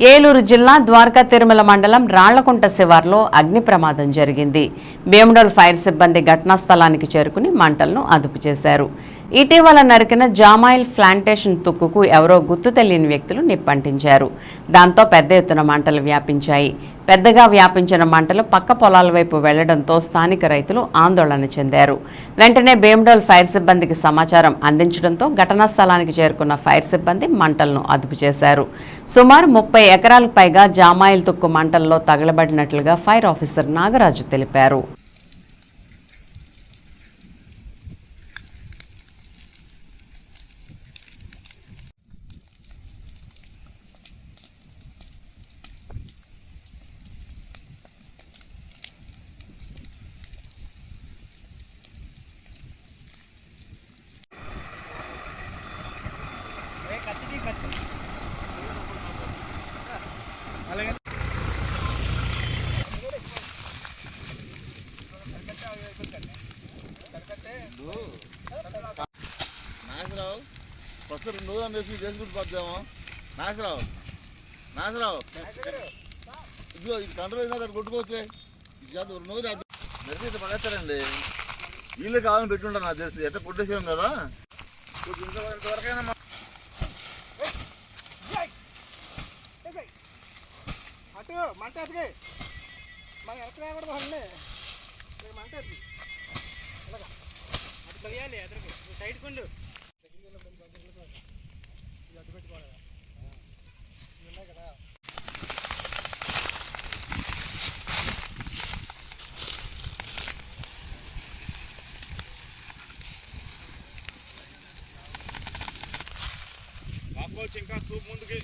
ఏలూరు జిల్లా ద్వారకా తిరుమల మండలం రాళ్ళకుంట శివార్లో అగ్ని ప్రమాదం జరిగింది. భీమడోల్ ఫైర్ సిబ్బంది ఘటనా స్థలానికి చేరుకుని మంటలను అదుపు చేశారు. ఇటీవల నరికిన జామాయిల్ ప్లాంటేషన్ తుక్కుకు ఎవరో గుర్తు తెలియని వ్యక్తులు నిప్పంటించారు. దాంతో పెద్ద ఎత్తున మంటలు వ్యాపించాయి. పెద్దగా వ్యాపించిన మంటలు పక్క పొలాల వైపు వెళ్ళడంతో స్థానిక రైతులు ఆందోళన చెందారు. వెంటనే భీమడోల్ ఫైర్ సిబ్బందికి సమాచారం అందించడంతో ఘటనా స్థలానికి చేరుకున్న ఫైర్ సిబ్బంది మంటలను అదుపు చేశారు. సుమారు ముప్పై ఎకరాలకు పైగా జామాయిల్ తుక్కు మంటల్లో తగలబడినట్లుగా ఫైర్ ఆఫీసర్ నాగరాజు తెలిపారు నాగరావు ఫస్ట్ రెండు రోజులు వేసి చేసుకుంటూ పోద్దాము నాగరావు నాగరావు ఇదిగో ఇది కంట్రోల్ అయినా దాన్ని కొట్టుకోవచ్చే. ఇది చేద్దాం రెండు రోజులు చేద్దాం. మెరిసి పడేస్తారండి. వీళ్ళు కావాలని పెట్టుంటారు నాకు తెలిసి. ఎట్లా కొట్టేసాం కదా. ఇంతవరకైనా అటు మంట అటుకే మన వెనక రాకూడదు అన్నీ మంట అటు ఇలాగా. అటు సైడ్ కొండు. ఉన్నాయి కదా బాబోచ్చు ఇంకా సూప్ ముందుకి.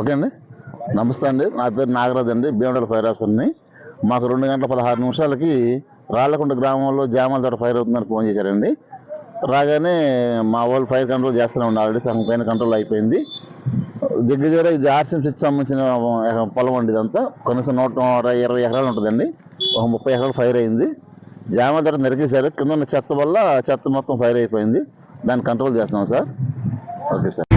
ఓకే అండి. నమస్తే అండి. నా పేరు నాగరాజ్ అండి. భీమడల ఫైర్ ఆఫీసర్ని. మాకు రెండు గంటల పదహారు నిమిషాలకి రాళ్ళకుంట గ్రామంలో జామాల తోట ఫైర్ అవుతుందని ఫోన్ చేశారండి. రాగానే మా వాళ్ళు ఫైర్ కంట్రోల్ చేస్తూనే ఉన్నారు. ఆల్రెడీ సగం పైన కంట్రోల్ అయిపోయింది. దగ్గర దగ్గర ఇది ఆర్సీఎం స్విచ్ సంబంధించిన పొలం అండి ఇదంతా. కనీసం నూట ఇరవై ఎకరాలు ఉంటుందండి. ఒక ముప్పై ఎకరాలు ఫైర్ అయింది. జామ ధర నరికేశారు. కింద ఉన్న చెత్త వల్ల చెత్త మొత్తం ఫైర్ అయిపోయింది. దాన్ని కంట్రోల్ చేస్తున్నాం సార్. Okay sir.